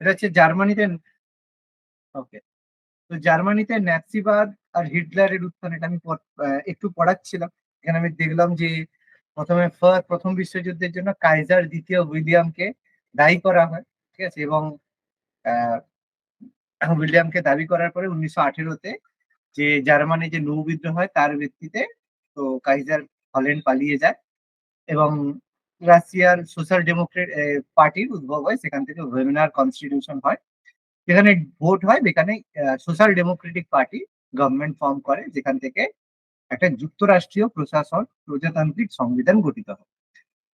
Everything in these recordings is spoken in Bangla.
এটা হচ্ছে জার্মানিতে ওকে তো জার্মানিতে ন্যাৎসিবাদ আর হিটলারের উত্থান এটা আমি একটু পড়াচ্ছিলাম। এখানে আমি দেখলাম যে প্রথমে ফার- প্রথম বিশ্বযুদ্ধের জন্য কাইজার দ্বিতীয় উইলিয়ামকে দায়ী করা হয়, ঠিক আছে? এবং উইলিয়ামকে দাবি করার পরে উনিশশো আঠেরোতে যে জার্মানি যে নৌ বিদ্রোহ হয়, তার ভিত্তিতে তো কাইজার হল্যান্ড পালিয়ে যায়। এবং রাশিয়ার সোশ্যাল ডেমোক্রেট পার্টির উদ্ভব হয়, সেখান থেকে ওয়েমিনার কনস্টিটিউশন হয়। যেখানে ভোট হয়, যেখানে social democratic party government form করে, যেখান থেকে একটা যুক্তরাষ্ট্রীয় প্রশাসন, প্রজাতান্ত্রিক সংবিধান গঠিত হয়।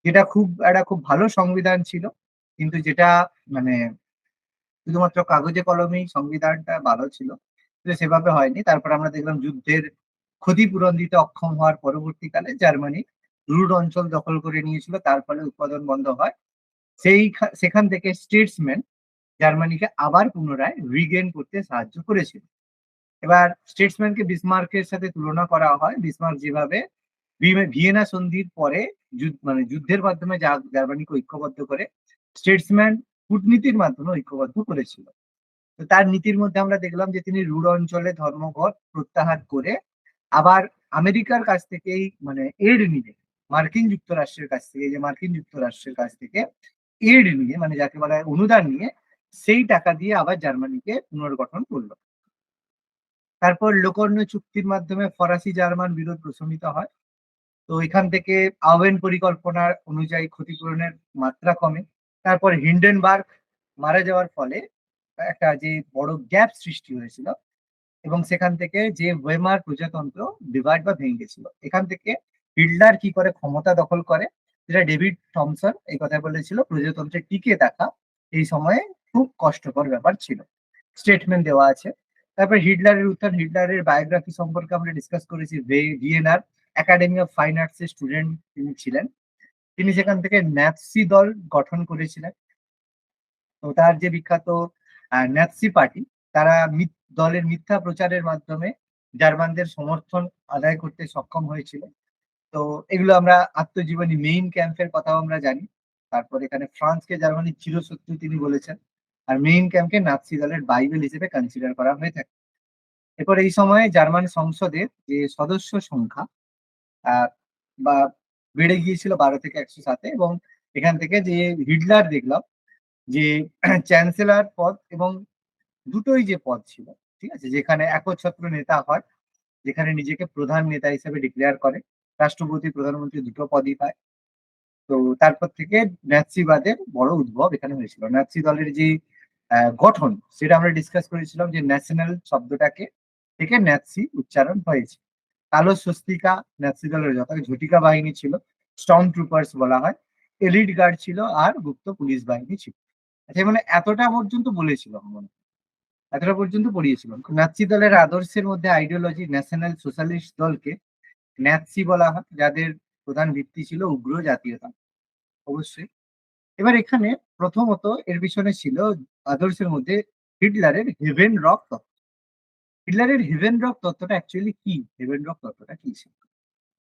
যেটা খুব, একটা খুব ভালো সংবিধান ছিল, কিন্তু যেটা মানে শুধুমাত্র কাগজে কলমেই সংবিধানটা ভালো ছিল সেভাবে হয়নি। তারপর আমরা দেখলাম যুদ্ধের ক্ষতিপূরণ দিতে অক্ষম হওয়ার পরবর্তীকালে জার্মানি রুড অঞ্চল দখল করে নিয়েছিল, তার ফলে উৎপাদন বন্ধ হয়। সেই সেখান থেকে স্টেটসম্যান জার্মানিকে আবার পুনরায় রিগেন করতে সাহায্য করেছিল। এবার স্টেটসম্যানকে বিসমার্কের সাথে তুলনা করা হয়। বিসমার্ক যেভাবে ভিয়েনা সন্ধির পরে মানে যুদ্ধের মাধ্যমে জা- জার্মানিকে ঐক্যবদ্ধ করে, স্টেটসম্যান কূটনীতির মাধ্যমে ঐক্যবদ্ধ করেছিল। তো তার নীতির মধ্যে আমরা দেখলাম যে তিনি রুড অঞ্চলে ধর্মঘট প্রত্যাহার করে আবার আমেরিকার কাছ থেকেই মানে এড নিয়ে মার্কিন যুক্তরাষ্ট্রের কাছ থেকে, যে মার্কিন যুক্তরাষ্ট্রের কাছ থেকে এড নিয়ে মানে যাকে বলা হয় অনুদান নিয়ে, সেই টাকা দিয়ে আবার জার্মানিকে পুনর্গঠন করল। তারপর লোকর্ণ চুক্তির মাধ্যমে ফরাসি জার্মান বিরোধ প্রশমিত হয়। তো এখান থেকে আওয়েন পরিকল্পনার অনুযায়ী ক্ষতিপূরণের মাত্রা কমে। তারপর হিন্ডেনবার্গ মারা যাওয়ার ফলে একটা যে বড় গ্যাপ সৃষ্টি হয়েছিল এবং সেখান থেকে যে ওয়েমার প্রজাতন্ত্র ডিভাইড বা ভেঙে গেছিল, এখান থেকে হিটলার কি করে ক্ষমতা দখল করে? যেটা ডেভিড থমসন এই কথা বলেছিল প্রজাতন্ত্রে টিকে থাকা এই সময়ে খুব কষ্টকর ব্যাপার ছিল। স্টেটমেন্ট দেওয়া আছে। তারপর হিটলারের উত্থান হিটলারের বায়োগ্রাফি সম্পর্কে আমরা ডিসকাস করেছি। ভিয়েনার একাডেমি অফ ফাইন আর্টস এর স্টুডেন্ট তিনি ছিলেন। তিনি সেখান থেকে ন্যাপসি দল গঠন করেছিলেন। তো তার যে বিখ্যাত ন্যাপসি পার্টি, তারা দলের মিথ্যা প্রচারের মাধ্যমে জার্মানদের সমর্থন আদায় করতে সক্ষম হয়েছিল। তো এগুলো আমরা আত্মজীবনী মেইন ক্যাম্পের কথাও আমরা জানি। তারপর এখানে ফ্রান্সকে জার্মানির চিরশত্রু তিনি বলেছেন। আর মেইন ক্যাম্পকে নাৎসি দলের বাইবেল হিসেবে কনসিডার করা হয়ে থাকে। এরপর এই সময়ে জার্মান সংসদের যে সদস্য সংখ্যা বা বেড়ে গিয়েছিল বারো থেকে একশো সাতে এবং এখান থেকে যে হিটলার দেখলাম, যে চ্যান্সেলর পদ এবং দুটোই যে পদ ছিল, ঠিক আছে? যেখানে একচ্ছত্র নেতা হয়, যেখানে নিজেকে প্রধান নেতা হিসেবে ডিক্লেয়ার করে। রাষ্ট্রপতি, প্রধানমন্ত্রী দুটো পদই পায়। তো তারপর থেকে ন্যাৎসিবাদের বড় উদ্ভব এখানে হয়েছিল। ন্যাৎসি দলের যে গঠন, সেটা আমরা ডিসকাস করেছিলাম যে ন্যাশনাল শব্দটাকে থেকে ন্যাৎসি উচ্চারণ হয়েছে। কালো স্বস্তিকা ন্যাৎসি দলের যত ঝটিকা বাহিনী ছিল স্টর্ম ট্রুপার্স বলা হয়। এলিট গার্ড ছিল আর গুপ্ত পুলিশ বাহিনী ছিল। আচ্ছা মানে এতটা পর্যন্ত বলেছিল মনে এতটা পর্যন্ত পড়িয়েছিলাম নাৎসি দলের আদর্শের মধ্যে আইডিওলজি ন্যাশনাল সোশ্যালিস্ট দলকে ন্যাৎসি বলা হয়, যাদের প্রধান ভিত্তি ছিল উগ্র জাতীয়তা। অবশ্যই। এবার এখানে প্রথমত এর পিছনে ছিল আদর্শের মধ্যে হিটলারের হেভেন রক তত্ত্ব। হিটলারের হেভেন রক তত্ত্বটা অ্যাকচুয়ালি কি? হেভেন রক তত্ত্বটা কি ছিল?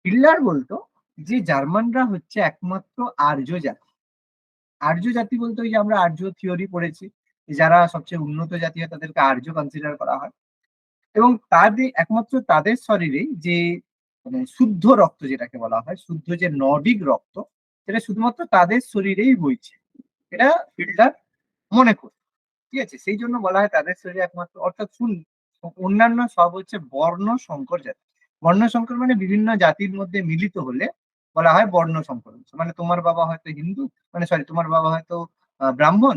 হিটলার বলতো যে জার্মানরা হচ্ছে একমাত্র আর্য জাতি। আর্য জাতি বলতে ওই যে আমরা আর্য থিওরি পড়েছি যারা সবচেয়ে উন্নত জাতি হয় তাদেরকে আর্য কনসিডার করা হয়। এবং তাদের, একমাত্র তাদের শরীরেই যে মানে শুদ্ধ রক্ত যেটাকে বলা হয়, শুদ্ধ যে নর্ডিক রক্ত, সেটা শুধুমাত্র তাদের শরীরেই বইছে। এটা ফিল্টার মনে করে, ঠিক আছে? সেই জন্য বলা হয় তাদের শরীরে একমাত্র, অর্থাৎ শুন, অন্যান্য সব হচ্ছে বর্ণ সংকর জাতি। বর্ণ সংকর মানে বিভিন্ন জাতির মধ্যে মিলিত হলে বলা হয় বর্ণ সংকর। মানে তোমার বাবা হয়তো হিন্দু মানে সরি তোমার বাবা হয়তো ব্রাহ্মণ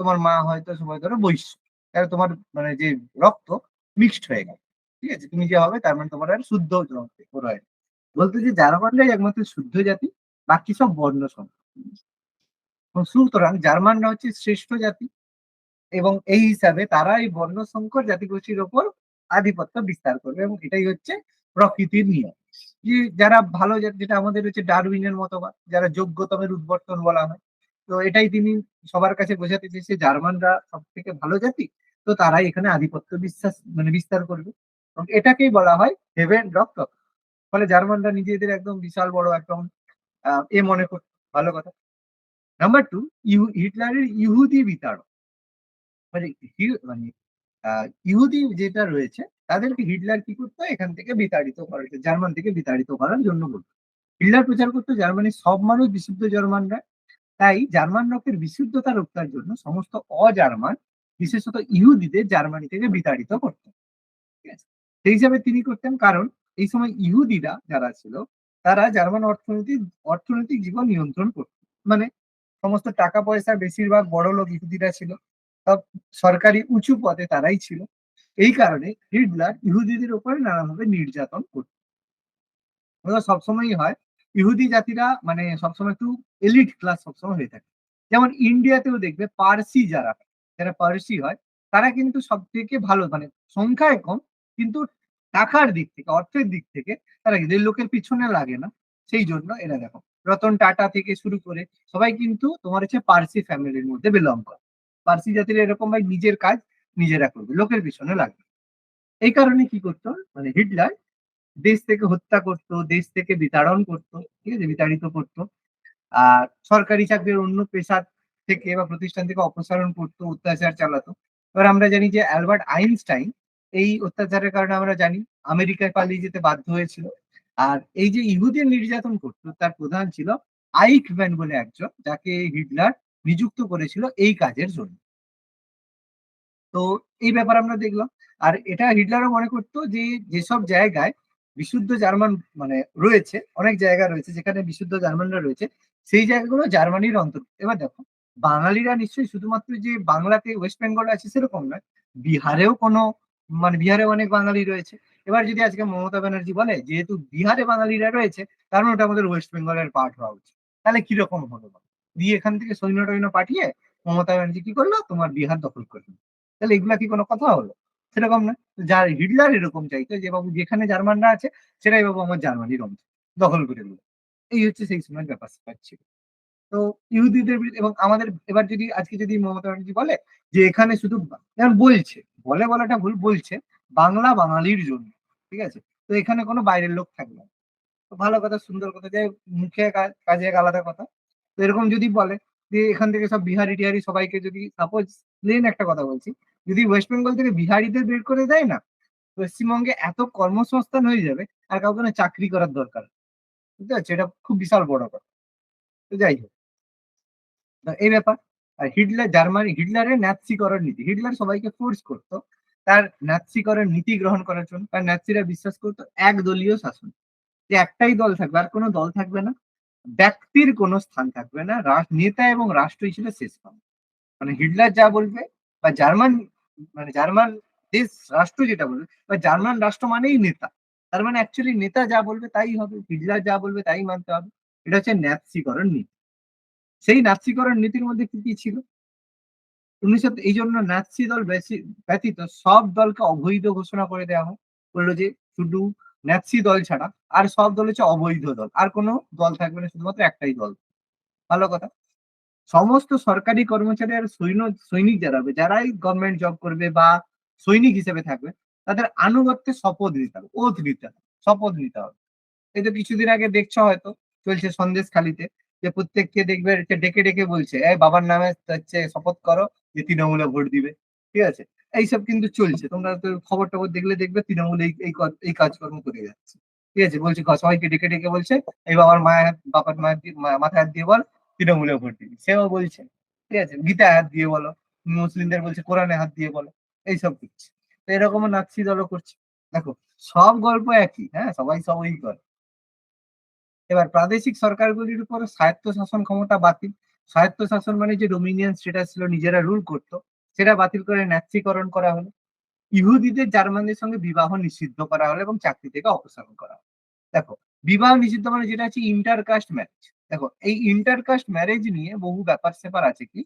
তোমার মা হয়তো সবাই ধরো বৈশ্য। তাহলে তোমার মানে যে রক্ত মিক্সড হয়ে গেল। ঠিক আছে? তুমি যে হবে তার মানে তোমার আর শুদ্ধ বলতে যে জার্মানরাই একমাত্র শুদ্ধ জাতি, বাকি সব বর্ণ সংকর সুতরাং জার্মানরা হচ্ছে শ্রেষ্ঠ জাতি এবং এই হিসাবে তারা এই বর্ণ সংকর জাতিগোষ্ঠীর ওপর আধিপত্য বিস্তার করবে এবং এটাই হচ্ছে প্রকৃতির নিয়ম। যে যারা ভালো যেটা আমাদের হচ্ছে ডারউইনের মতবাদ যারা যোগ্যতমের উদ্বর্তন বলা হয়, তো এটাই তিনি সবার কাছে বোঝাতে চেয়েছে, জার্মানরা সব থেকে ভালো জাতি, তো তারাই এখানে আধিপত্য বিশ্বাস মানে বিস্তার করবে। এটাকেই বলা হয় হেভেন রক ফলে জার্মানরা নিজেদের একদম বিশাল বড় একদম এ মনে করত ভালো কথা। নাম্বার টু ইহু, হিটলারের ইহুদি বিতাড়ন। মানে মানে ইহুদি যেটা রয়েছে, তাদেরকে হিটলার কি করতো? এখান থেকে বিতাড়িত করার জার্মান থেকে বিতাড়িত করার জন্য বলতো। হিটলার প্রচার করতো জার্মানির সব মানুষ বিশুদ্ধ জার্মানরা। তাই জার্মান রকের বিশুদ্ধতা রক্ষার জন্য সমস্ত অজার্মান, বিশেষত ইহুদিদের জার্মানি থেকে বিতাড়িত করতেন ঠিক আছে? সেই হিসাবে তিনি করতেন কারণ এই সময় ইহুদিরা যারা ছিল, তারা জার্মান অর্থনৈতিক অর্থনৈতিক জীবন নিয়ন্ত্রণ করত। মানে সমস্ত টাকা পয়সা বেশিরভাগ বড় লোক ইহুদিরা ছিল, সব সরকারি উঁচু পদে তারাই ছিল। এই কারণে হিটলার ইহুদিদের উপরে নানাভাবে নির্যাতন করত। সবসময়ই হয়, ইহুদি জাতিরা মানে সবসময় একটু এলিট ক্লাস সবসময় হয়ে থাকে। যেমন ইন্ডিয়াতেও দেখবে পার্সি যারা যারা পার্সি হয়, তারা কিন্তু সব থেকে ভালো মানে সংখ্যায় কম কিন্তু টাকার দিক থেকে, অর্থের দিক থেকে তারা কিন্তু লোকের পিছনে লাগে না, সেই জন্য এরা দেখো, রতন টাটা থেকে শুরু করে সবাই কিন্তু তোমার হচ্ছে পার্সি ফ্যামিলির মধ্যে বিলং করে। পার্সি জাতির এরকম ভাই নিজের কাজ নিজেরা করবে, লোকের পিছনে লাগবে। এই কারণে কি করতো মানে হিটলার দেশ থেকে হত্যা করতো, দেশ থেকে বিতাড়ন করতো, ঠিক আছে, বিতাড়িত করতো। আর সরকারি চাকরির অন্য পেশার থেকে বা প্রতিষ্ঠান থেকে অপসারণ করতো, অত্যাচার চালাতো। এবার আমরা জানি যে অ্যালবার্ট আইনস্টাইন এই অত্যাচারের কারণে আমরা জানি আমেরিকায় পালিয়ে যেতে বাধ্য হয়েছিল। আর এই যে ইহুদের নির্যাতন করতো, তার প্রধান ছিল আইক ম্যান বলে একজন, যাকে হিটলার নিযুক্ত করেছিল এই কাজের জন্য। তো এই ব্যাপার আমরা দেখলাম। আর এটা হিটলারও মনে করতো যে যেসব জায়গায় বিশুদ্ধ জার্মান মানে রয়েছে, অনেক জায়গা রয়েছে যেখানে বিশুদ্ধ জার্মানরা রয়েছে, সেই জায়গাগুলো জার্মানির অন্তর্ভুক্ত এবার দেখো, বাঙালিরা নিশ্চয়ই শুধুমাত্র যে বাংলাতে ওয়েস্ট বেঙ্গল আছে সেরকম নয়, বিহারেও কোনো মানে বিহারে অনেক বাঙালি রয়েছে। এবার যদি আজকে মমতা ব্যানার্জি বলে, যেহেতু বিহারে বাঙালিরা রয়েছে, তার মানে ওটা আমাদের ওয়েস্ট বেঙ্গলের পার্ট হওয়া উচিত। তাহলে কীরকম হলো? দিয়ে এখান থেকে সৈন্য টৈন্য পাঠিয়ে মমতা ব্যানার্জি কি করল? তোমার বিহার দখল করল তাহলে এগুলা কি কোনো কথা হলো? সেরকম না। যার হিটলার এরকম চাইতো যে, বাবু, যেখানে জার্মানরা আছে, সেটাই বাবু আমার জার্মানির অংশ দখল করে দিল এই হচ্ছে সেই সময় ব্যাপার ছিল। তো ইহুদিদের এবং আমাদের, এবার যদি আজকে যদি মমতা ব্যানার্জি বলে যে, এখানে শুধু বলছে বলে বলাটা ভুল বলছে, বাংলা বাঙালির জন্য, ঠিক আছে? তো এখানে কোনো বাইরের লোক থাকবে তো ভালো কথা, সুন্দর কথা যে মুখে কাজে এক আলাদা কথা। তো এরকম যদি বলে, যে এখান থেকে সব বিহারি টিহারি সবাইকে যদি সাপোজ প্লেন একটা কথা বলছি, যদি ওয়েস্ট বেঙ্গল থেকে বিহারিদের বের করে দেয় না, পশ্চিমবঙ্গে এত কর্মসংস্থান হয়ে যাবে, আর কাউকে না চাকরি করার দরকার। বুঝতে পারছ? এটা খুব বিশাল বড় কথা। তো যাই হোক। এই ব্যাপার। হিটলার, জার্মানি, হিটলারের ন্যাৎসিকরণ নীতি। হিটলার সবাইকে ফোর্স করতো, তার ন্যাৎসিকরণ নীতি গ্রহণ করার জন্য। কারণ ন্যাৎসিরা বিশ্বাস করতো, একদলীয় শাসন। যে একটাই দল থাকবে, আর কোনো দল থাকবে না। ব্যক্তির কোনো স্থান থাকবে না। নেতা এবং রাষ্ট্র হিসেবে শেষ পান মানে হিটলার যা বলবে, বা জার্মান মানে জার্মান দেশ রাষ্ট্র যেটা বলবে, বা জার্মান রাষ্ট্র মানেই নেতা। তার মানে অ্যাকচুয়ালি নেতা যা বলবে তাই হবে, হিটলার যা বলবে তাই মানতে হবে। এটা হচ্ছে ন্যাৎসিকরণ নীতি। সেই নাৎসিকরণ নীতির মধ্যে কি কি ছিল? উনিশশো, এই জন্য নাৎসি দল ব্যতীত সব দলকে অবৈধ ঘোষণা করে দেওয়া হয়। বলল যে শুধু ন্যাৎসি দল ছাড়া আর সব দল হচ্ছে অবৈধ দল। আর কোনো দল থাকবে না, শুধুমাত্র একটাই দল। ভালো কথা। সমস্ত সরকারি কর্মচারী আর সৈন্য, সৈনিক যারা হবে, যারাই গভর্নমেন্ট জব করবে বা সৈনিক হিসেবে থাকবে, তাদের আনুগত্যে শপথ নিতে হবে ওথ নিতে হবে, শপথ নিতে হবে। এই তো কিছুদিন আগে দেখছ হয়তো, চলছে সন্দেশ খালিতে। যে প্রত্যেককে দেখবে ডেকে ডেকে বলছে, এই বাবার নামে হচ্ছে শপথ করো যে তৃণমূলে ভোট দিবে। ঠিক আছে? এইসব কিন্তু চলছে। তোমরা তো খবর টবর দেখলে দেখবে তৃণমূল এই এই কাজকর্ম করে যাচ্ছে। ঠিক আছে? বলছে সবাইকে ডেকে ডেকে বলছে, এই বাবার মায়ের হাত, বাবার মায়ের মাথায় হাত দিয়ে বল, তৃণমূলে ভোট দিবি। সেও বলছে, ঠিক আছে? গীতায় হাত দিয়ে বলো, মুসলিমদের বলছে কোরআনে হাত দিয়ে বলো। এইসব করছে এরকমও নাৎসি দলও করছে। দেখো, সব গল্প একই হ্যাঁ? সবাই সবই করে। এবার প্রাদেশিক সরকারগুলির উপর স্বায়ত্ত শাসন ক্ষমতা বাতিল। স্বায়ত্ত শাসন মানে যে ডোমিনিয়ন স্টেটাস ছিল, নিজেরা রুল করতো, সেটা বাতিল করে ন্যাস্যিকরণ করা হলো। ইহুদিদের জার্মানদের সঙ্গে বিবাহ নিষিদ্ধ করা হলো এবং চাকরি থেকে অপসারণ করা হলো। দেখো, বিবাহ নিষিদ্ধ মানে যেটা হচ্ছে ইন্টারকাস্ট ম্যারেজ দেখো, এই ইন্টারকাস্ট ম্যারেজ নিয়ে বহু ব্যাপার স্যাপার আছে কি?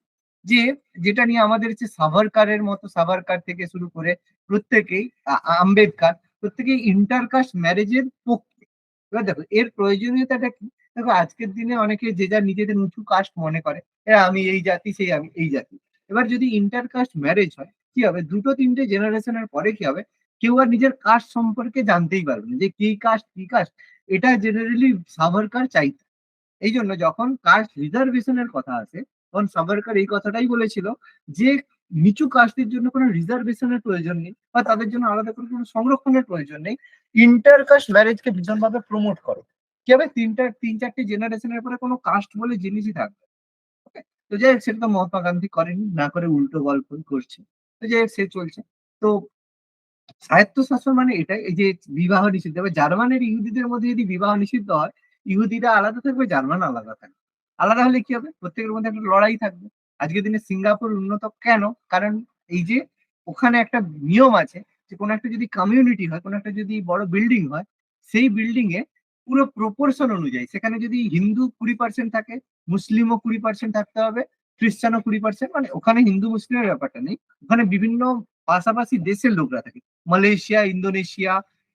যে, যেটা নিয়ে আমাদের হচ্ছে সাভারকারের মতো সাভারকার থেকে শুরু করে প্রত্যেকেই আম্বেদকার, প্রত্যেকেই ইন্টারকাস্ট ম্যারেজের পক্ষে এবার দেখো, এর প্রয়োজনীয়তাটা কি? দেখো, আজকের দিনে অনেকে যে যার নিজেদের উঁচু কাস্ট মনে করে আমি এই জাতি, সেই আমি এই জাতি। এবার যদি ইন্টারকাস্ট ম্যারেজ হয়, কি হবে? দুটো তিনটে জেনারেশনের পরে কি হবে? কেউ আর নিজের কাস্ট সম্পর্কে জানতেই পারবে না যে কি কাস্ট কি কাস্ট এটা জেনারেলি সাভারকার চাইতো। এই জন্য যখন কাস্ট রিজার্ভেশনের কথা আসে, তখন সাভারকার এই কথাটাই বলেছিল যে নিচু কাস্টের জন্য কোনো রিজার্ভেশনের প্রয়োজন নেই বা তাদের জন্য আলাদা করে কোনো সংরক্ষণের প্রয়োজন নেই। ইন্টার কাস্ট ম্যারেজকে ভীষণভাবে প্রমোট করো। কি হবে? তিনটা তিন চারটে জেনারেশনের পরে কোনো কাস্ট বলে জিনিসই থাকবে তো যাই সেটা তো মহাত্মা গান্ধী করেনি না করে উল্টো গল্প করছে। তো যাই সে চলছে। তো স্বায়ত্ত শাসন মানে এটাই যে বিবাহ নিষিদ্ধ। এবার জার্মানের ইহুদিদের মধ্যে যদি বিবাহ নিষিদ্ধ হয়, ইহুদিরা আলাদা থাকবে, জার্মান আলাদা থাকবে। আলাদা হলে কি হবে? প্রত্যেকের মধ্যে একটা লড়াই থাকবে। আজকের দিনে সিঙ্গাপুর উন্নত কেন? কারণ এই যে ওখানে একটা নিয়ম আছে যে কোনো একটা যদি কমিউনিটি হয়, কোনো একটা যদি বড় বিল্ডিং হয়, সেই বিল্ডিং এ পুরো প্রপোর্শন অনুযায়ী, সেখানে যদি হিন্দু কুড়ি পার্সেন্ট থাকে, মুসলিমও কুড়ি পার্সেন্ট থাকতে হবে, খ্রিস্টানও কুড়ি পার্সেন্ট মানে ওখানে হিন্দু মুসলিমের ব্যাপারটা নেই, ওখানে বিভিন্ন পাশাপাশি দেশের লোকরা থাকে, মালয়েশিয়া, ইন্দোনেশিয়া,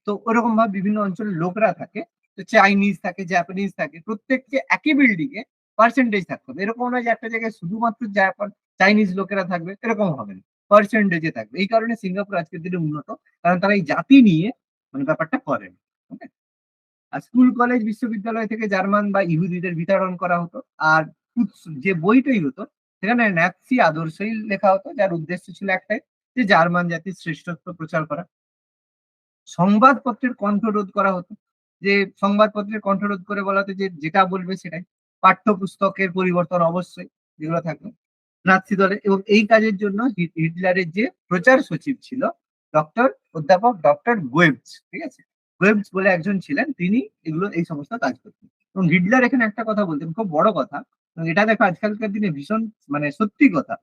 তো ওরকম ভাবে বিভিন্ন অঞ্চলের লোকরা থাকে, তো চাইনিজ থাকে জাপানিজ থাকে, প্রত্যেককে একই বিল্ডিং এ পার্সেন্টেজ থাকতে হবে। এরকম নয় যে একটা জায়গায় শুধুমাত্র চাইনিজ লোকেরা থাকবে, এরকম হবে না। পার্সেন্টেজে থাকবে। এই কারণে সিঙ্গাপুর আজকের দিনে উন্নত, কারণ তারা এই জাতি নিয়ে মানে ব্যাপারটা করেন আর স্কুল, কলেজ, বিশ্ববিদ্যালয় থেকে জার্মান বা ইহুদিদের বিতরণ করা হতো। আর যে বইটাই হতো, সেখানে ন্যাপসি আদর্শই লেখা হতো, যার উদ্দেশ্য ছিল একটাই যে জার্মান জাতির শ্রেষ্ঠত্ব প্রচার করা। সংবাদপত্রের কণ্ঠরোধ করা হতো। যে সংবাদপত্রের কণ্ঠরোধ করে বলা হতো যে যেটা বলবে সেটাই। পাঠ্যপুস্তকের পরিবর্তন অবশ্যই যেগুলো থাকবে। নাৎসি দলে এবং এই কাজের জন্য হিট- হিটলারের যে প্রচার সচিব ছিল ডক্টর অধ্যাপক ডক্টর গোয়েবস ঠিক আছে? গোয়েবস বলে একজন ছিলেন, তিনি এগুলো, এই সমস্ত কাজ করতেন। এবং হিটলার এখানে একটা কথা বলতেন, খুব বড় কথা এটা দেখো আজকালকার দিনে ভীষণ মানে সত্যি কথা,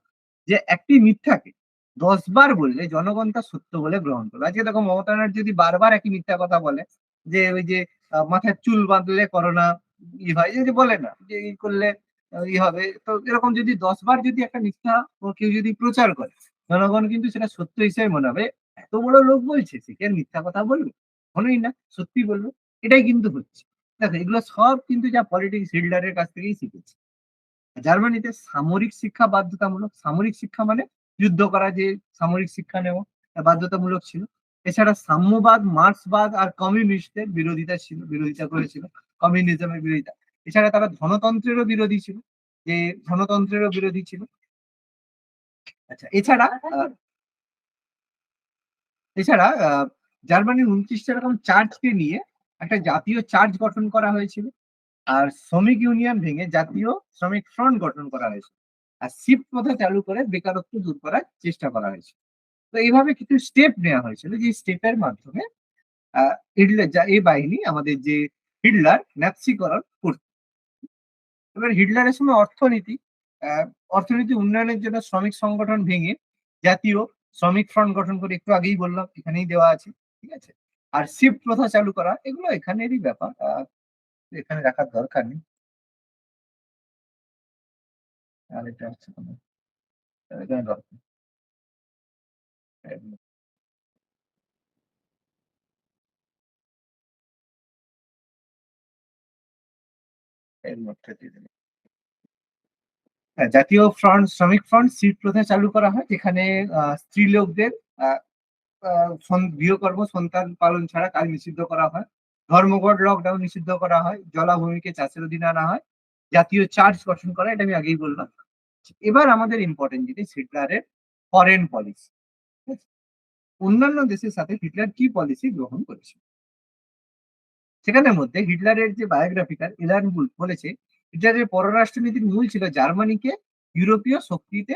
যে একটি মিথ্যাকে দশ বার বললে জনগণ তা সত্য বলে গ্রহণ করবে। আজকে দেখো মমতা ব্যানার্জি যদি বারবার একই মিথ্যা কথা বলে, যে ওই যে মাথায় চুল বাঁধলে করোনা ই হয় এই যে বলে না যে ই করলে ই হবে। তো এরকম যদি দশ বার যদি একটা মিথ্যা কেউ যদি প্রচার করে, জনগণ কিন্তু সেটা সত্য হিসেবে মনে হবে এত বড় লোক বলছে, সে কি আর মিথ্যা কথা বলবে? কখনোই না, সত্যি বলবে। এটাই কিন্তু হচ্ছে। দেখো, এগুলো সব কিন্তু যা পলিটিক্স হিল্ডারের কাছ থেকেই শিখেছে। জার্মানিতে সামরিক শিক্ষা বাধ্যতামূলক, সামরিক শিক্ষা মানে যুদ্ধ করা যে সামরিক শিক্ষা নেওয়া বাধ্যতামূলক ছিল। এছাড়া সাম্যবাদ, মার্ক্সবাদ আর কমিউনিস্টদের বিরোধিতা ছিল, বিরোধিতা করেছিল। কমিউনিজমের বিরোধিতা। এছাড়া তারা ধনতন্ত্রেরও বিরোধী ছিল, যে ধনতন্ত্রেরও বিরোধী ছিল। আচ্ছা এছাড়া এছাড়া জার্মানির উনত্রিশটা রকম চার্চকে নিয়ে একটা জাতীয় চার্চ গঠন করা হয়েছিল, আর শ্রমিক ইউনিয়ন ভেঙে জাতীয় শ্রমিক ফ্রন্ট গঠন করা হয়েছে আর শিফট প্রথা চালু করে বেকারত্ব দূর করার চেষ্টা করা হয়েছে তো এইভাবে কিছু স্টেপ নেওয়া হয়েছিল, যে স্টেপের মাধ্যমে এই বাহিনী আমাদের যে হিটলার ন্যাপসিকরণ করত এবার হিটলারের সময় অর্থনীতি অর্থনীতি উন্নয়নের জন্য শ্রমিক সংগঠন ভেঙে জাতীয় শ্রমিক ফ্রন্ট গঠন করে একটু আগেই বললাম, এখানেই দেওয়া আছে, ঠিক আছে? আর শিফট প্রথা চালু করা, এগুলো এখানেরই ব্যাপার এখানে রাখার দরকার নেই। আর এটা হচ্ছে এখানে দরকার এর মধ্যে দিয়ে দিলাম। হ্যাঁ, জাতীয় ফ্রন্ট শ্রমিক ফ্রন্ট সিট প্রথা চালু করা হয় যেখানে আহ, আহ, গৃহকর্ম সন্তান পালন ছাড়া কাজ নিষিদ্ধ করা হয়। ধর্মঘট লকডাউন নিষিদ্ধ করা হয় জলাভূমিকে চাষের অধীনে আনা হয় জাতীয় চার্জ গঠন করা এটা আমি আগেই বললাম। এবার আমাদের ইম্পর্টেন্ট জিনিস হিটলারের ফরেন পলিসি অন্যান্য দেশের সাথে হিটলার কি পলিসি গ্রহণ করেছে? সেখানের মধ্যে হিটলারের যে বায়োগ্রাফিকার এলান বুল বলেছে, হিটলারের পররাষ্ট্রনীতির মূল ছিল জার্মানিকে ইউরোপীয় শক্তিতে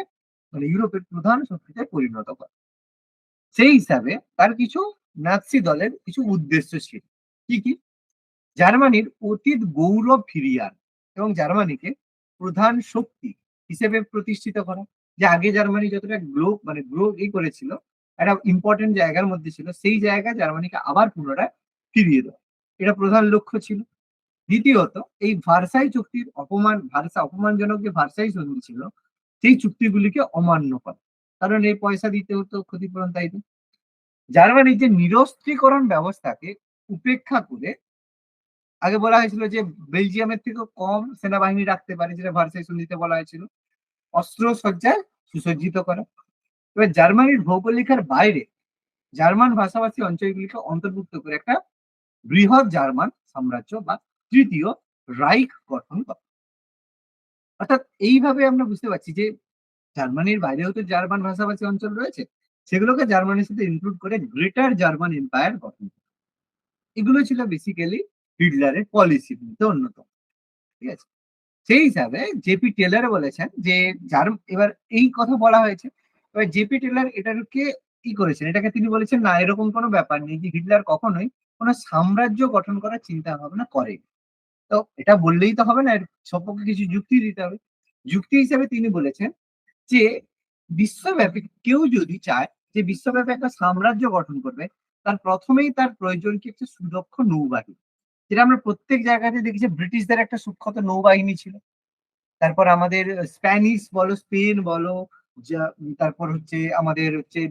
মানে ইউরোপের প্রধান শক্তিতে পরিণত করা। সেই হিসাবে তার কিছু নাৎসি দলের কিছু উদ্দেশ্য ছিল। কি কি? জার্মানির অতীত গৌরব ফিরিয়ে আনা এবং জার্মানিকে প্রধান শক্তি হিসেবে প্রতিষ্ঠিত করা। যে আগে জার্মানি যতটা গ্রো মানে গ্রো এই করেছিল, একটা ইম্পর্টেন্ট জায়গার মধ্যে ছিল, সেই জায়গা জার্মানিকে আবার পুনরায় ফিরিয়ে দেওয়া। এটা প্রধান লক্ষ্য ছিল। দ্বিতীয়ত, এই ভার্সাই চুক্তির অপমান, ভার্সা অপমানজনক যে ভার্সাই সন্ধি ছিল, সেই চুক্তিগুলিকে অমান্য করা। কারণ এই পয়সা দিতে হতো, ক্ষতিপূরণ তাই জার্মানির যে নিরস্ত্রীকরণ ব্যবস্থাকে উপেক্ষা করে, আগে বলা হয়েছিল যে বেলজিয়ামের থেকেও কম সেনাবাহিনী রাখতে পারে, যেটা ভার্সাই সন্ধিতে বলা হয়েছিল। অস্ত্র সজ্জায় সুসজ্জিত করা। এবার জার্মানির ভৌগোলিকার বাইরে, জার্মান ভাষাভাষী অঞ্চলগুলিকে অন্তর্ভুক্ত করে একটা বৃহৎ জার্মান সাম্রাজ্য বা তৃতীয় রাইক গঠন করে অর্থাৎ এইভাবে আমরা বুঝতে পারছি যে জার্মানির বাইরেও তো জার্মান ভাষাভাষী অঞ্চল রয়েছে, সেগুলোকে জার্মানির সাথে ইনক্লুড করে গ্রেটার জার্মান এম্পায়ার গঠন। এগুলো ছিল বেসিক্যালি হিটলারের পলিসির মধ্যে অন্যতম, ঠিক আছে সেই হিসাবে জেপি টেলার বলেছেন যে যার এবার এই কথা বলা হয়েছে, এবার জেপি টেলার এটাকে কি করেছেন? এটাকে তিনি বলেছেন, না, এরকম কোনো ব্যাপার নেই যে হিটলার কখনোই কোনো সাম্রাজ্য গঠন করার চিন্তা ভাবনা করে তো এটা বললেই তো হবে না, এর সপক্ষে কিছু যুক্তি দিতে হবে। যুক্তি হিসেবে তিনি বলেছেন যে, বিশ্বব্যাপী কেউ যদি চায় যে বিশ্বব্যাপী একটা সাম্রাজ্য গঠন করবে, তার প্রথমেই তার প্রয়োজন কি একটা সুদক্ষ নৌবাহিনী? যেটা আমরা প্রত্যেক জায়গাতে দেখেছি, ব্রিটিশদের একটা সুক্ষত নৌবাহিনী ছিল। তারপর আমাদের স্প্যানিশ বলো, স্পেন বলো যা- তারপর হচ্ছে আমাদের হচ্ছে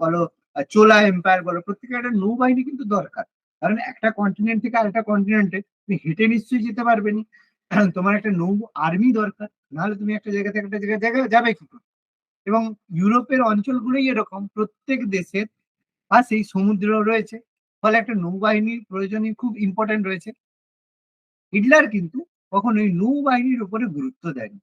বলো চোলা এম্পায়ার বলো, প্রত্যেকের একটা নৌবাহিনী কিন্তু দরকার। কারণ একটা কন্টিনেন্ট থেকে আরেকটা কন্টিনেন্টে তুমি হেঁটে নিশ্চয়ই যেতে পারবে না। তোমার একটা নৌ আর্মি দরকার, নাহলে তুমি একটা জায়গা থেকে একটা জায়গায় জায়গায় যাবে কি করে? এবং ইউরোপের অঞ্চলগুলোই এরকম, প্রত্যেক দেশের পাশেই সমুদ্র রয়েছে। ফলে একটা নৌবাহিনীর প্রয়োজনই খুব ইম্পর্টেন্ট রয়েছে। হিটলার কিন্তু কখনোই নৌবাহিনীর উপরে গুরুত্ব দেয়নি।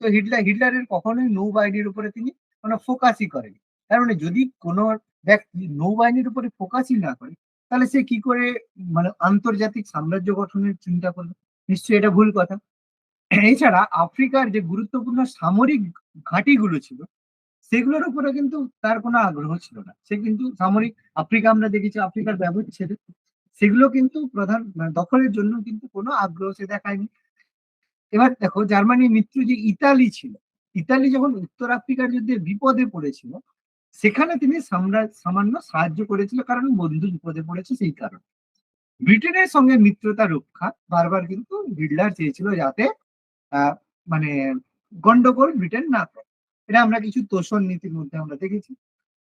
তো হিটলার, হিটলারের কখনোই নৌবাহিনীর উপরে তিনি কোনো ফোকাসই করেনি। তার মানে যদি কোনো ব্যক্তি নৌবাহিনীর উপরে ফোকাসই না করে, তাহলে সে কি করে মানে আন্তর্জাতিক সাম্রাজ্য গঠনের চিন্তা করবে? নিশ্চয়ই এটা ভুল কথা। এছাড়া আফ্রিকার যে গুরুত্বপূর্ণ সামরিক ঘাঁটিগুলো ছিল, সেগুলোর উপরে কিন্তু তার কোনো আগ্রহ ছিল না। সে কিন্তু সামরিক, আফ্রিকা আমরা দেখেছি আফ্রিকার ব্যবচ্ছেদে, সেগুলো কিন্তু প্রধান মানে দখলের জন্য কিন্তু কোনো আগ্রহ সে দেখায়নি। এবার দেখো জার্মানির মিত্র যে ইতালি ছিল, ইতালি যখন উত্তর আফ্রিকার যুদ্ধে বিপদে পড়েছিল, সেখানে তিনি সাম্রাজ্য সামান্য সাহায্য করেছিল কারণ বন্ধু বিপদে পড়েছে সেই কারণে। ব্রিটেনের সঙ্গে মিত্রতা রক্ষা বারবার কিন্তু হিটলার চেয়েছিল যাতে মানে গন্ডগোল ব্রিটেন না করে। এটা আমরা কিছু তোষণ নীতির মধ্যে আমরা দেখেছি।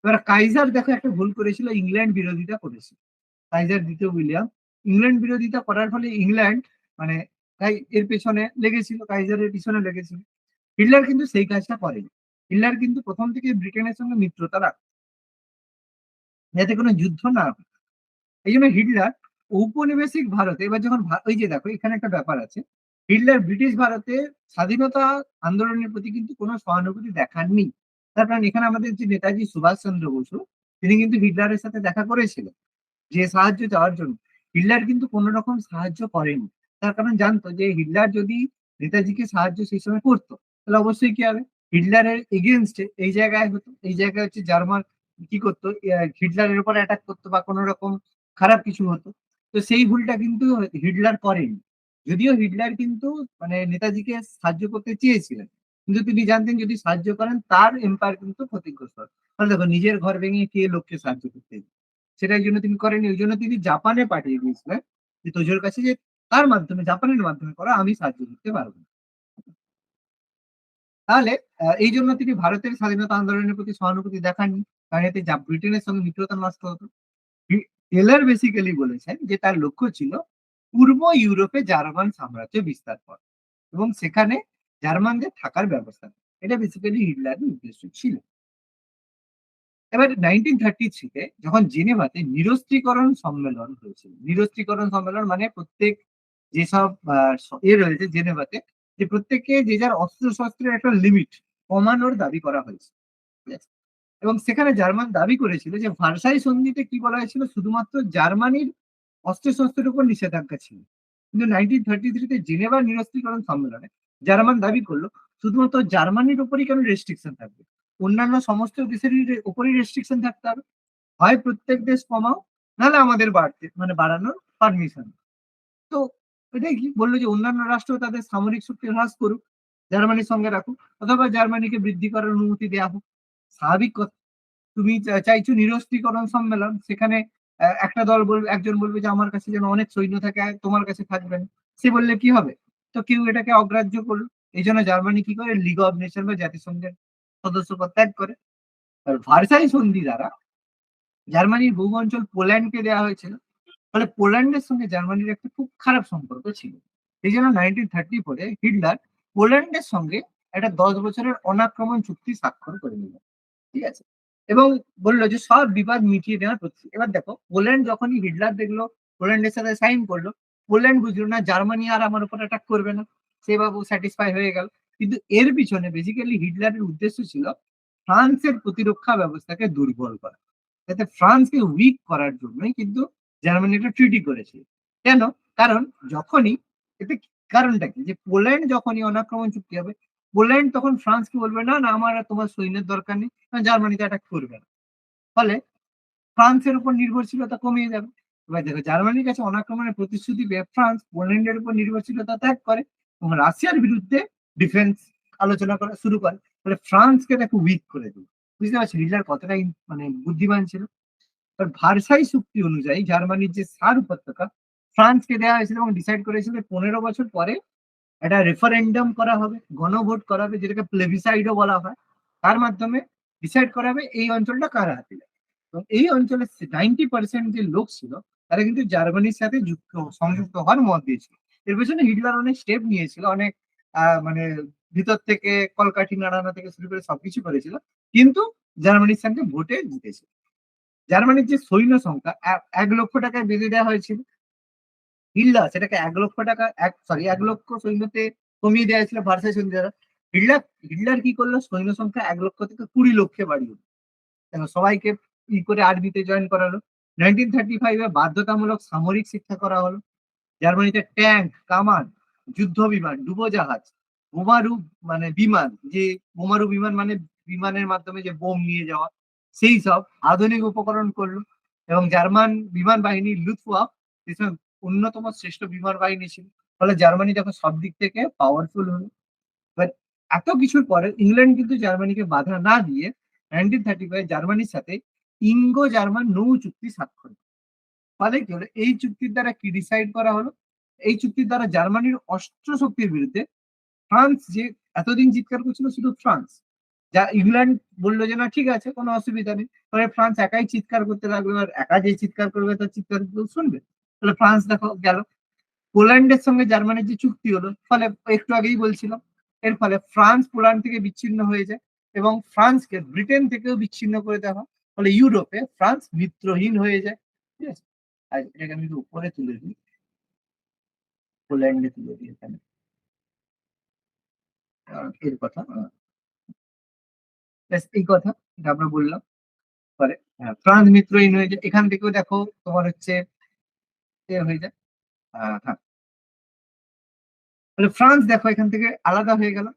এবার কাইজার দেখো একটা ভুল করেছিল, ইংল্যান্ড বিরোধিতা করেছিল। কাইজার দ্বিতীয় উইলিয়াম, ইংল্যান্ড বিরোধিতা করার ফলে ইংল্যান্ড মানে তাই এর পেছনে লেগেছিল কাইজারের পিছনে লেগেছিল। হিটলার কিন্তু সেই কাজটা করেনি। হিটলার কিন্তু প্রথম থেকে ব্রিটেনের সঙ্গে মিত্রতা রাখত। যাতে কোনো যুদ্ধ না হয়। এই জন্য হিটলার ঔপনিবেশিক ভারতে, এবার যখন ওই যে দেখো, এখানে একটা ব্যাপার আছে। হিটলার ব্রিটিশ ভারতে স্বাধীনতা আন্দোলনের প্রতি কিন্তু কোনো সহানুভূতি দেখাননি। তার কারণ এখানে আমাদের যে নেতাজি সুভাষচন্দ্র বসু, তিনি কিন্তু হিটলারের সাথে দেখা করেছিলেন, যে সাহায্য চাওয়ার জন্য। হিটলার কিন্তু কোনো রকম সাহায্য করেনি। তার কারণ জানতো যে হিটলার যদি নেতাজিকে সাহায্য সেই সময় করতো, তাহলে অবশ্যই কি হবে? হিটলারের এগেনস্টে এই জায়গায় হতো, এই জায়গায় হচ্ছে জার্মান কি করতো হিটলারের উপর অ্যাটাক করতো বা কোনো রকম খারাপ কিছু হতো। তো সেই ভুলটা কিন্তু হিটলার করেনি। যদিও হিটলার কিন্তু মানে নেতাজিকে সাহায্য করতে চেয়েছিলেন, কিন্তু তিনি জানতেন যদি সাহায্য করেন, তার এম্পায়ার কিন্তু ক্ষতিগ্রস্ত তাহলে দেখো, নিজের ঘর ভেঙে কে লোককে সাহায্য করতে? সেটার জন্য তিনি করেনি ওই জন্য তিনি জাপানে পাঠিয়ে দিয়েছিলেন। তোজোর কাছে যে তার মাধ্যমে, জাপানের মাধ্যমে করা আমি সাহায্য করতে পারব না। তাহলে এই জন্য তিনি ভারতের স্বাধীনতা আন্দোলনের প্রতি সহানুভূতি দেখাননি। কারণ এতে যা- ব্রিটেনের সঙ্গে মিত্রতা নষ্ট হতো। টেলার বেসিক্যালি বলেছেন যে তার লক্ষ্য ছিল পূর্ব ইউরোপে জার্মান সাম্রাজ্য বিস্তার করা এবং সেখানে জার্মানদের থাকার ব্যবস্থা এটা বেসিক্যালি হিটলারের উদ্দেশ্য ছিল। এবার নাইনটিন থার্টি থ্রিতে যখন জেনেভাতে নিরস্ত্রীকরণ সম্মেলন হয়েছিল, নিরস্ত্রীকরণ সম্মেলন মানে প্রত্যেক যেসব এ রয়েছে জেনেভাতে, যে প্রত্যেককে যে যার অস্ত্র শস্ত্রের একটা লিমিট কমানোর দাবি করা হয়েছে। এবং সেখানে জার্মান দাবি করেছিল যে ভার্সাই সন্ধিতে কি বলা হয়েছিল? শুধুমাত্র জার্মানির অস্ত্র শস্ত্রের উপর নিষেধাজ্ঞা ছিল। কিন্তু নাইনটিন থার্টি থ্রিতে জেনেভা নিরস্ত্রীকরণ সম্মেলনে জার্মান দাবি করল, শুধুমাত্র জার্মানির উপরই কেন রেস্ট্রিকশন থাকবে? অন্যান্য সমস্ত দেশের উপরই রেস্ট্রিকশন থাকতে হবে। হয় প্রত্যেক দেশ কমাও, নাহলে আমাদের বাড়তে মানে বাড়ানোর পারমিশন তো এটাই কি বলল যে অন্যান্য রাষ্ট্র তাদের সামরিক শক্তি হ্রাস করুক, জার্মানির সঙ্গে রাখুক, অথবা জার্মানিকে বৃদ্ধি করার অনুমতি দেওয়া হোক। স্বাভাবিক কথা। তুমি চাইছো নিরস্ত্রীকরণ সম্মেলন, সেখানে একটা দল বলবে একজন বলবে যে আমার কাছে যেন অনেক সৈন্য থাকে তোমার কাছে থাকবে না। সে বললে কি হবে? তো কেউ এটাকে অগ্রাহ্য করল। এই জন্য জার্মানি কি করে? লিগ অফ নেশন বা জাতিসংঘের সদস্যপদ ত্যাগ করে। ভার্সাই সন্ধি দ্বারা জার্মানির বহু অঞ্চল পোল্যান্ডকে দেওয়া হয়েছিল। ফলে পোল্যান্ডের সঙ্গে জার্মানির একটা খুব খারাপ সম্পর্ক ছিল। এই জন্য নাইনটিন থার্টি ফোরে হিটলার পোল্যান্ডের সঙ্গে একটা দশ বছরের অনাক্রমণ চুক্তি স্বাক্ষর করে নিল। ঠিক আছে? এবং বলল যে সব বিবাদ মিটিয়ে দেওয়ার প্রতিশ্রুতি এবার দেখো, পোল্যান্ড যখনই হিটলার দেখল, পোল্যান্ডের সাথে সাইন করল, পোল্যান্ড বুঝলো না জার্মানি আর আমার উপর অ্যাটাক করবে না। সে বাবু স্যাটিসফাই হয়ে গেল। কিন্তু এর পিছনে বেসিক্যালি হিটলারের উদ্দেশ্য ছিল ফ্রান্সের প্রতিরক্ষা ব্যবস্থাকে দুর্বল করা। যাতে ফ্রান্সকে উইক করার জন্যই কিন্তু জার্মানি একটা ট্রিটি করেছিল। কেন? কারণ যখনই, এতে কারণটা কি? যে পোল্যান্ড যখনই অনাক্রমণ চুক্তি হবে, পোল্যান্ড তখন ফ্রান্সকে বলবে, না না, আমার তোমার সৈন্যের দরকার নেই জার্মানিতে অ্যাটাক করবে না। ফলে ফ্রান্সের উপর নির্ভরশীলতা কমিয়ে যাবে। এবার দেখো, জার্মানির কাছে অনাক্রমণের প্রতিশ্রুতি ফ্রান্স, পোল্যান্ডের উপর নির্ভরশীলতা ত্যাগ করে এবং রাশিয়ার বিরুদ্ধে ডিফেন্স আলোচনা করা শুরু করে। ফলে ফ্রান্সকে দেখো উইক করে দিল। বুঝতে পারছি? হিটলার কতটা মানে বুদ্ধিমান ছিল। ভারসাই চুক্তি অনুযায়ী জার্মানির যে সার উপত্যকা, ফ্রান্সকে দেওয়া হয়েছিল এবং ডিসাইড করেছিল পনেরো বছর পরে একটা রেফারেন্ডাম করা হবে, গণভোট করা হবে, যেটাকে প্লেবিসাইডও বলা হয়। তার মাধ্যমে ডিসাইড করা হবে এই অঞ্চলটা কার হাতে। এবং এই অঞ্চলে নাইনটি পার্সেন্ট যে লোক ছিল, তারা কিন্তু জার্মানির সাথে যুক্ত, সংযুক্ত হওয়ার মত দিয়েছিল এর পেছনে হিটলার অনেক স্টেপ নিয়েছিল, অনেক মানে ভিতর থেকে কলকাঠি নাড়ানো থেকে শুরু করে সবকিছু করেছিল, কিন্তু জার্মানির সঙ্গে ভোটে জিতেছিল। জার্মানির যে সৈন্য সংখ্যা। এক- লক্ষ টাকায় বেঁধে দেওয়া হয়েছিল। হিটলার সেটাকে এক লক্ষ টাকা, এক সরি এক লক্ষ সৈন্যতে কমিয়ে দেওয়া হয়েছিল ভারসাই সন্ধি দ্বারা হিটলার হিটলার কি করল? সৈন্য সংখ্যা এক লক্ষ থেকে কুড়ি লক্ষে বাড়িয়ে। কেন? সবাইকে ই করে আর্মিতে জয়েন করালো। নাইনটিন থার্টি ফাইভে বাধ্যতামূলক সামরিক শিক্ষা করা হলো। জার্মানিতে ট্যাঙ্ক কামান, যুদ্ধ বিমান, ডুবোজাহাজ, বোমারু মানে বিমান, যে বোমারু বিমান মানে বিমানের মাধ্যমে যে বোম নিয়ে যাওয়া। সেই সব আধুনিক উপকরণ করল এবং জার্মান বিমান বাহিনী লুথওয়াফ যেসব অন্যতম শ্রেষ্ঠ বিমান বাহিনী ছিল। ফলে জার্মানি দেখো সব দিক থেকে পাওয়ারফুল হলো। বাট এত কিছুর পরে ইংল্যান্ড কিন্তু জার্মানিকে বাধা না দিয়ে নাইনটিন থার্টি ফাইভ জার্মানির সাথে ইঙ্গো জার্মান নৌ চুক্তি স্বাক্ষর ফলে কি হলো? এই চুক্তির দ্বারা কি ডিসাইড করা হলো? এই চুক্তির দ্বারা জার্মানির অস্ত্র শক্তির বিরুদ্ধে ফ্রান্স যে এতদিন চিৎকার করছিল শুধু ফ্রান্স যা ইংল্যান্ড বলল যে, না, ঠিক আছে, কোনো অসুবিধা নেই। ফলে ফ্রান্স একাই চিৎকার করতে লাগল, আর একা যে চিৎকার করবে, তার চিৎকার শুনবে। তাহলে ফ্রান্স দেখো গেল। পোল্যান্ডের সঙ্গে জার্মানির যে চুক্তি হলো, ফলে একটু আগেই বলছিলাম, এর ফলে ফ্রান্স পোল্যান্ড থেকে বিচ্ছিন্ন হয়ে যায় এবং ফ্রান্সকে ব্রিটেন থেকেও বিচ্ছিন্ন করে দেওয়া ফলে ইউরোপে ফ্রান্স মিত্রহীন হয়ে যায়। ঠিক আছে? আর এটাকে আমি উপরে তুলে দিই। পোল্যান্ডে তুলে দিই এখানে। এর কথা ব্যাস এই কথা এটা আমরা বললাম। পরে হ্যাঁ, ফ্রান্স মিত্রহীন হয়ে যায় এখান থেকেও দেখো তোমার হচ্ছে হয়ে যায়। হ্যাঁ। ফ্রান্স দেখো এখান থেকে আলাদা হয়ে গেল।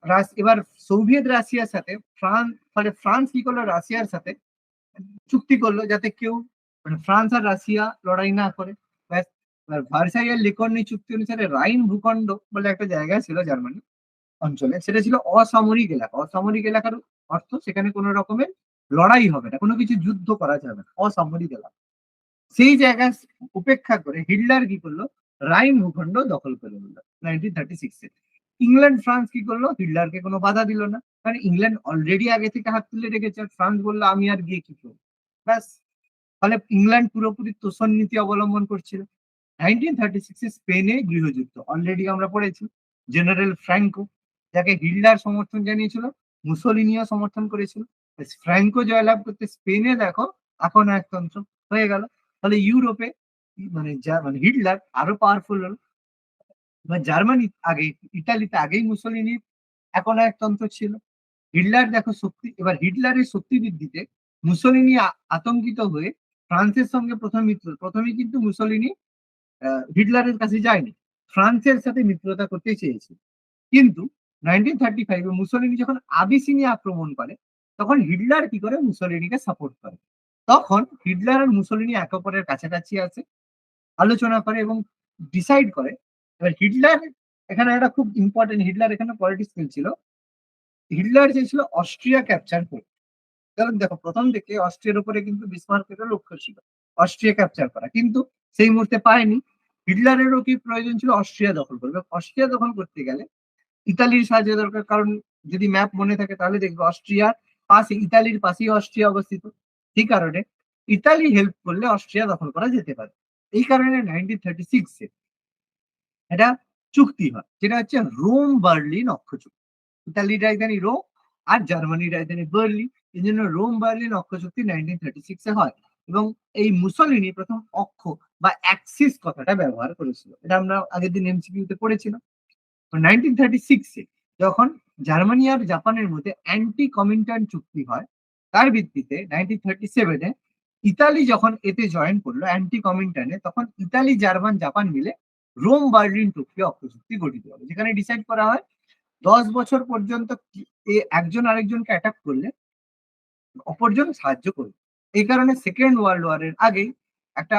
এবার সোভিয়েত রাশিয়ার সাথে ফ্রান্স ফলে ফ্রান্স কি করল? রাশিয়ার সাথে চুক্তি করল যাতে কেউ মানে ফ্রান্স আর রাশিয়া লড়াই না করে। ব্যাস ভার্সাইয়ের লিকর্নি চুক্তি অনুসারে রাইন ভূখণ্ড বলে একটা জায়গা ছিল জার্মানি অঞ্চলে। সেটা ছিল অসামরিক এলাকা। অসামরিক এলাকার অর্থ সেখানে কোনো রকমের লড়াই হবে না, কোনো কিছু যুদ্ধ করা যাবে না, অসামরিক এলাকা। সেই জায়গা উপেক্ষা করে হিটলার কি করল? রাইন ভূখণ্ড দখল করে নিল নাইনটিন থার্টি সিক্সে ইংল্যান্ড, ফ্রান্স কি করল? হিটলারকে কোনো বাধা দিল না, কারণ ইংল্যান্ড অলরেডি আগে থেকে হাত তুলে রেখেছে। আর ফ্রান্স বলল, আমি আর গিয়ে কি করব? ব্যাস। ফলে ইংল্যান্ড পুরোপুরি তোষণ নীতি অবলম্বন করছিল। নাইনটিন থার্টি সিক্সে স্পেনে গৃহযুদ্ধ। অলরেডি আমরা পড়েছি। জেনারেল ফ্র্যাঙ্কো, যাকে হিটলার সমর্থন জানিয়েছিল মুসোলিনিও সমর্থন করেছিল। ফ্র্যাঙ্কো জয়লাভ করতে স্পেনে দেখো এখন একতন্ত্র হয়ে গেল। ফলে ইউরোপে মানে যা- মানে হিটলার আরও পাওয়ারফুল হলো। এবার জার্মানি আগে ইটালিতে আগেই মুসোলিনি এখন একতন্ত্র ছিল। হিটলার দেখো শক্তি, এবার হিটলারের শক্তি বৃদ্ধিতে মুসোলিনি আতঙ্কিত হয়ে ফ্রান্সের সঙ্গে প্রথম মিত্র প্রথমে কিন্তু মুসোলিনি হিটলারের কাছে যায়নি। ফ্রান্সের সাথে মিত্রতা করতে চেয়েছে কিন্তু নাইনটিন থার্টি ফাইভে মুসোলিনি যখন আবিসিনি আক্রমণ করে, তখন হিটলার কি করে? মুসোলিনিকে সাপোর্ট করে। তখন হিটলার আর মুসোলিনি একে অপরের কাছাকাছি আছে, আলোচনা করে এবং ডিসাইড করে। এবার হিটলার এখানে একটা খুব ইম্পর্টেন্ট হিটলার এখানে পলিটিক্স খেলছিল। হিটলার চেয়েছিল অস্ট্রিয়া ক্যাপচার করতে কারণ দেখো, প্রথম থেকে অস্ট্রিয়ার উপরে কিন্তু বিসমার্কেরও লক্ষ্য ছিল, অস্ট্রিয়া ক্যাপচার করা। কিন্তু সেই মুহূর্তে পায়নি। হিটলারেরও কি প্রয়োজন ছিল? অস্ট্রিয়া দখল করবে। অস্ট্রিয়া দখল করতে গেলে ইতালির সাহায্য দরকার, কারণ যদি ম্যাপ মনে থাকে তাহলে দেখবে অস্ট্রিয়ার পাশে, ইতালির পাশেই অস্ট্রিয়া অবস্থিত। সেই কারণে? ইতালি হেল্প করলে অস্ট্রিয়া দখল করা যেতে পারে। এই কারণে থার্টি এটা চুক্তি হয়, যেটা হচ্ছে রোম বার্লিন অক্ষ চুক্তি ইতালির রাজধানী রোম আর জার্মানির রাজধানী বার্লিন। এই জন্য রোম বার্লিন অক্ষ চুক্তি নাইনটিন থার্টি সিক্সে হয় এবং এই মুসলিনি প্রথম অক্ষ বা অ্যাক্সিস কথাটা ব্যবহার করেছিল। এটা আমরা আগের দিন এমসিকিউতে পড়েছিলাম। নাইনটিন থার্টি সিক্সে যখন জার্মানি আর জাপানের মধ্যে অ্যান্টি কমিন্টার্ন চুক্তি হয়, তার ভিত্তিতে নাইনটিন থার্টি ইতালি যখন এতে জয়েন করল অ্যান্টি কমিন্টার্নে তখন ইতালি, জার্মান, জাপান মিলে রোম, বার্লিন চুক্তি গঠিত হবে যেখানে ডিসাইড করা হয় দশ বছর পর্যন্ত একজন আরেকজনকে অ্যাটাক করলে অপরজন সাহায্য করবে। এই কারণে সেকেন্ড ওয়ার্ল্ড ওয়ারের আগেই একটা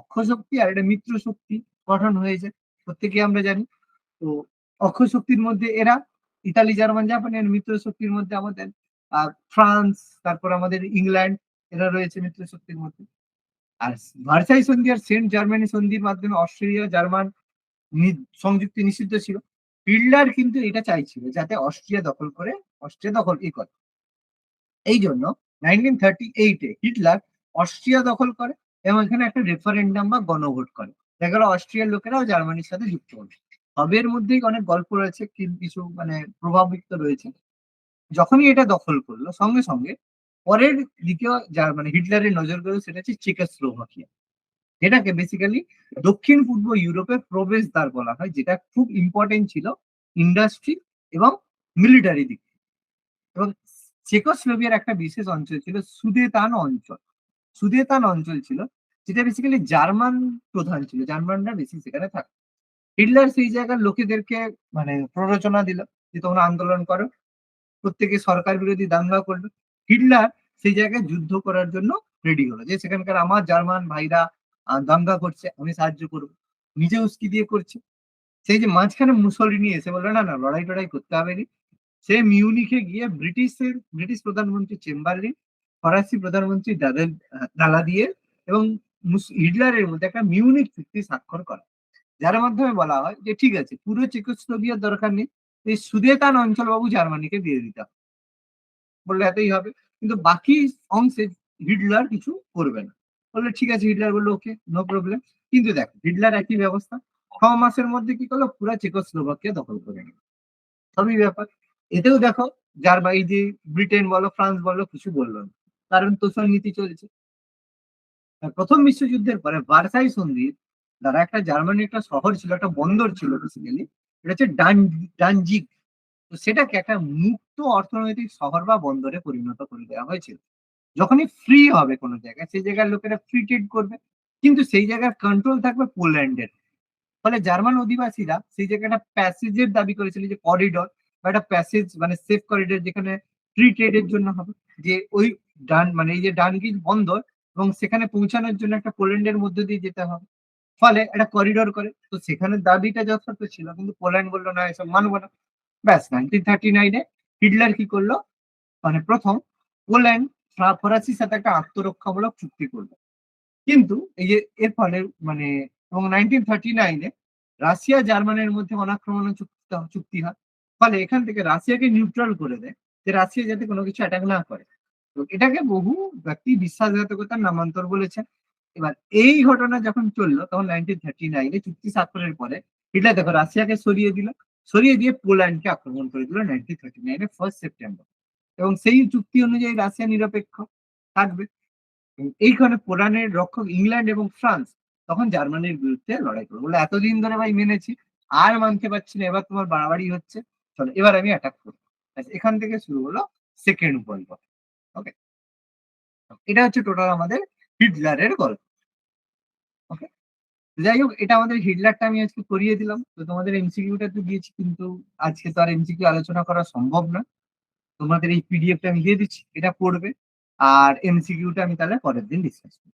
অক্ষ শক্তি আর একটা মিত্র শক্তি গঠন হয়েছে। প্রত্যেকে আমরা জানি। তো অক্ষ শক্তির মধ্যে এরা, ইতালি, জার্মান, জাপানের মিত্র শক্তির মধ্যে আমাদের ফ্রান্স, তারপর আমাদের ইংল্যান্ড, এরা রয়েছে মিত্র শক্তির মধ্যে। আর ভার্সাই সন্ধি আর সেন্ট জার্মানি সন্ধির মাধ্যমে অস্ট্রেলিয়া, জার্মান সংযুক্তি নিষিদ্ধ ছিল। হিটলার কিন্তু এটা চাইছিল যাতে অস্ট্রিয়া দখল করে, অস্ট্রিয়া দখল ই করে। এই জন্য নাইনটিন থার্টি এইটে হিটলার অস্ট্রিয়া দখল করে এবং এখানে একটা রেফারেন্ডাম বা গণভোট করে। দেখা গেল অস্ট্রিয়ার লোকেরাও জার্মানির সাথে যুক্ত হল। সবের মধ্যেই অনেক গল্প রয়েছে কিছু মানে প্রভাবিত রয়েছে। যখনই এটা দখল করল, সঙ্গে সঙ্গে পরের দ্বিতীয় যার মানে হিটলারের নজর গেল, সেটা হচ্ছে চেকোস্লোভাকিয়া। যেটাকে বেসিক্যালি দক্ষিণ পূর্ব ইউরোপের প্রবেশদ্বার বলা হয়, যেটা খুব ইম্পর্টেন্ট ছিল ইন্ডাস্ট্রি এবং মিলিটারি দিক। এবং চেকোস্লোভিয়ার একটা বিশেষ অঞ্চল ছিল সুদেতান অঞ্চল। সুদেতান অঞ্চল ছিল, যেটা বেসিক্যালি জার্মান প্রধান ছিল, জার্মানরা বেশি সেখানে থাকতো। হিটলার সেই জায়গার লোকেদেরকে মানে প্ররোচনা দিল যে তোমরা আন্দোলন করো। প্রত্যেকে সরকার বিরোধী দাঙ্গা করল। হিটলার সেই জায়গায় যুদ্ধ করার জন্য রেডি হলো যে সেখানকার আমার জার্মান ভাইরা দাঙ্গা করছে, আমি সাহায্য করব। নিজে উস্কি দিয়ে করছে। সেই যে মাঝখানে মুসলিনি এসে বলল, না না, লড়াই টড়াই করতে হবে নি সে মিউনিখে গিয়ে ব্রিটিশের, ব্রিটিশ প্রধানমন্ত্রী চেম্বারলিন ফরাসি প্রধানমন্ত্রী দাদা, দালা দিয়ে এবং হিটলারের মধ্যে একটা মিউনিক চুক্তি স্বাক্ষর করা। যার মাধ্যমে বলা হয় যে, ঠিক আছে, পুরো চেকোস্লোভিয়ার দরকার নেই, এই সুদেতান অঞ্চল বাবু জার্মানিকে দিয়ে দিতে হবে। বললে এতই হবে। কিন্তু বাকি অংশে হিটলার কিছু করবে না। বলল ঠিক আছে, হিটলার বলল, ওকে নো প্রবলেম কিন্তু দেখো, হিটলার একই ব্যবস্থা। ছ মাসের মধ্যে কি করল? পুরো চেকোস্লোভাকিয়া দখল করে নিল। সবই ব্যাপার। এতেও দেখো, যার বা এই যে ব্রিটেন বলো, ফ্রান্স বলো, কিছু বলল না। কারণ তোষণ নীতি চলছে। প্রথম বিশ্বযুদ্ধের পরে ভার্সাই সন্ধির দ্বারা একটা জার্মানি একটা শহর ছিল, একটা বন্দর ছিল বেসিক্যালি এটা হচ্ছে ডান, ডানজিক। তো সেটাকে একটা মুক্ত অর্থনৈতিক শহর বা বন্দরে পরিণত করে দেওয়া হয়েছিল। যখনই ফ্রি হবে কোনো জায়গায়, সেই জায়গার লোকেরা ফ্রি ট্রেড করবে। কিন্তু সেই জায়গার কন্ট্রোল থাকবে পোল্যান্ডের। ফলে জার্মান অধিবাসীরা সেই জায়গাটা প্যাসেজের দাবি করেছিল যে করিডর বা একটা প্যাসেজ মানে সেফ করিডর যেখানে ফ্রি ট্রেডের জন্য হবে। যে ওই ডান মানে এই যে ডানগিজ বন্দর এবং সেখানে পৌঁছানোর জন্য একটা পোল্যান্ডের মধ্যে দিয়ে যেতে হবে। ফলে একটা করিডর করে। তো সেখানে দাবিটা যথার্থ ছিল, কিন্তু পোল্যান্ড বলল, না, এসব মানবো না। ব্যাস নাইনটিন থার্টি নাইনে হিটলার কি করল? মানে প্রথম পোল্যান্ড ফরাসির সাথে একটা আত্মরক্ষামূলক চুক্তি করল। কিন্তু এই যে এর ফলে মানে এবং নাইনটিন থার্টি নাইনে রাশিয়া, জার্মানির মধ্যে অনাক্রমণ চুক্তি হয়। ফলে এখান থেকে রাশিয়াকে নিউট্রাল করে দেয় যে রাশিয়া যাতে কোনো কিছু অ্যাটাক না করে। তো এটাকে বহু ব্যক্তি বিশ্বাসঘাতকতার নামান্তর বলেছেন। এবার এই ঘটনা যখন চলল, তখন নাইনটিন থার্টি নাইনে চুক্তি স্বাক্ষরের পরে হিটলার দেখো রাশিয়াকে সরিয়ে দিল, সরিয়ে দিয়ে পোল্যান্ডকে আক্রমণ করে দিল নাইনটিন থার্টি নাইনে ফার্স্ট সেপ্টেম্বর এবং সেই চুক্তি অনুযায়ী রাশিয়া নিরপেক্ষ থাকবে। এইখানে পোল্যান্ডের রক্ষক ইংল্যান্ড এবং ফ্রান্স তখন জার্মানির বিরুদ্ধে লড়াই করবে। বলে, এতদিন ধরে ভাই মেনেছি, আর মানতে পারছি না, এবার তোমার বাড়াবাড়ি হচ্ছে, চলো, এবার আমি অ্যাটাক করব। এখান থেকে শুরু হলো সেকেন্ড ওয়ার্ল্ড ওকে এটা হচ্ছে টোটাল আমাদের হিটলারের গল্প। ওকে যাই হোক এটা আমাদের হিটলারটা আমি আজকে করিয়ে দিলাম। তো তোমাদের এমসিকিউটা তো দিয়েছি, কিন্তু আজকে তো আর এমসিকিউ আলোচনা করা সম্ভব না। তোমাদের এই পিডিএফটা আমি দিয়ে দিচ্ছি, এটা পড়বে। আর এমসিকিউটা আমি তাহলে পরের দিন ডিসকাস করব।